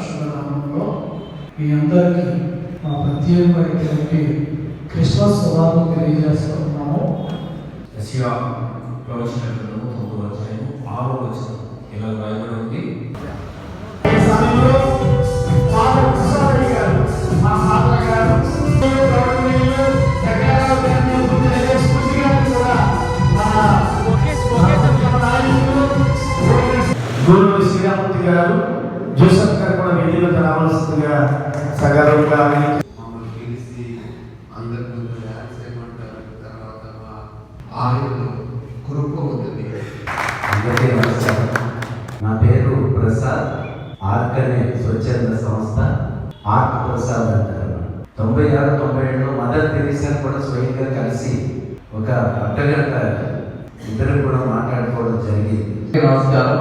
యొక్క శుభనామంలో మీ అందరికీ మా ప్రత్యేకమైనటువంటి క్రిస్మస్ శుభాలు తెలియజేస్తున్నాము ప్రవచన తొమ్మిదవ అధ్యాయము ఆరో వచనం. ఇలా రాయబడి ఉంది. ఈ సమయంలో ఫాదర్ కృష్ణారెడ్డి గారు మా ఫాదర్ గారు గౌరవనీయులు జగన్నాథ గారిని ముందు స్ఫూర్తి గారిని కూడా మన మన నాయకులు గూడూరు శ్రీరామూర్తి గారు జోసఫ్ గారు కూడా వేదికకు రావాల్సిందిగా సగర్వం గారిని మమ్మల్ని పిలిచి అందరి ముందు డ్యాన్స్ చేయమంటారు. తర్వాత మా ఆయన కృప ఉంటుంది. అందరికీ నమస్కారం. నా పేరు ప్రసాద్. ఆర్క్ అనే స్వచ్ఛంద సంస్థ. ఆర్క్ ప్రసాద్ అంటారు తొంభై ఆరు తొంభై ఏడులో మదర్ తెరీసా కూడా స్వయంగా కలిసి ఒక అర్ధగంట ఇద్దరు కూడా మాట్లాడుకోవడం జరిగింది. నమస్కారం.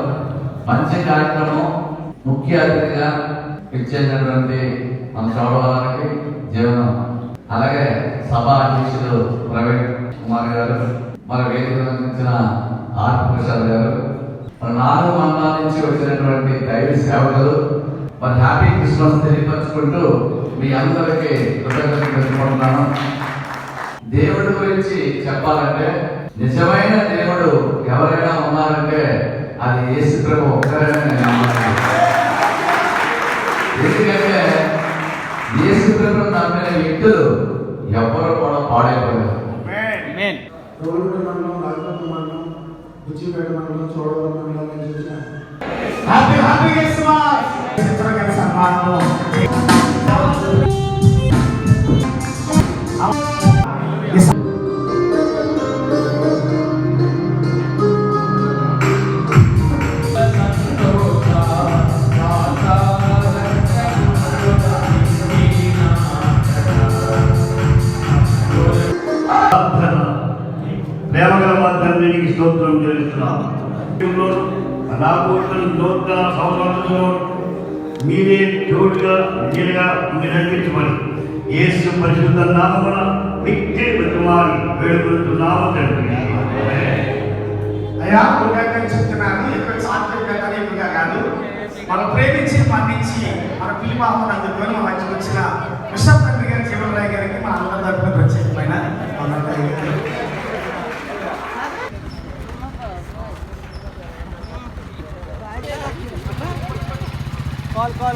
మంచి కార్యక్రమం. ముఖ్య అతిథిగా ఇచ్చేటటువంటి మన చౌడవారికి జీవనం. అలాగే సభ అధ్యక్షులు ప్రవీణ్ కుమార్ గారు మన వేదిక అందించిన ఆర్ ప్రసాద్ గారు. మన నాలుగు మండలాల నుంచి వచ్చినటువంటి దైవ సేవకులు మరి హ్యాపీ క్రిస్మస్ తెలియపరచుకుంటూ మీ అందరికీ కృతజ్ఞతలు తెలుసుకుంటున్నాను దేవుడి గురించి చెప్పాలంటే నిజమైన దేవుడు ఎవరైనా ఉన్నారంటే అది యేసు ప్రభు ఒక్కరైనా నేను ప్రభు నమ్మిన వ్యక్తులు ఎవరు కూడా పాడైపోయారు గౌరవ మండలం నాగపట్నం మండలం బుచ్చిపేట మండలం చోడవరం మండలం నుంచి హ్యాపీ హ్యాపీ క్రిస్మస్ సన్మానం దేవునికి స్తోత్రం చెల్లిస్తున్నాను. నా నూతన సంవత్సరంలో మీరే తోడుగా నీరుగా మీరు నడిపించమని యేసు పరిశుద్ధ నామన మిక్కే బతుమారి వేడుకుంటున్నాము తండ్రి. అయ్యా ఉండగా చెప్తున్నాను ఇక్కడ సాత్వికంగా ఎక్కువగా కాదు. మనం ప్రేమించి మన్నించి మన పిలిమామను అందుకొని మన మధ్యకి వచ్చిన విశ్వ తండ్రి గారి జీవనరాయ్ గారికి మన అందరి తరఫున ప్రత్యేకమైన কল কল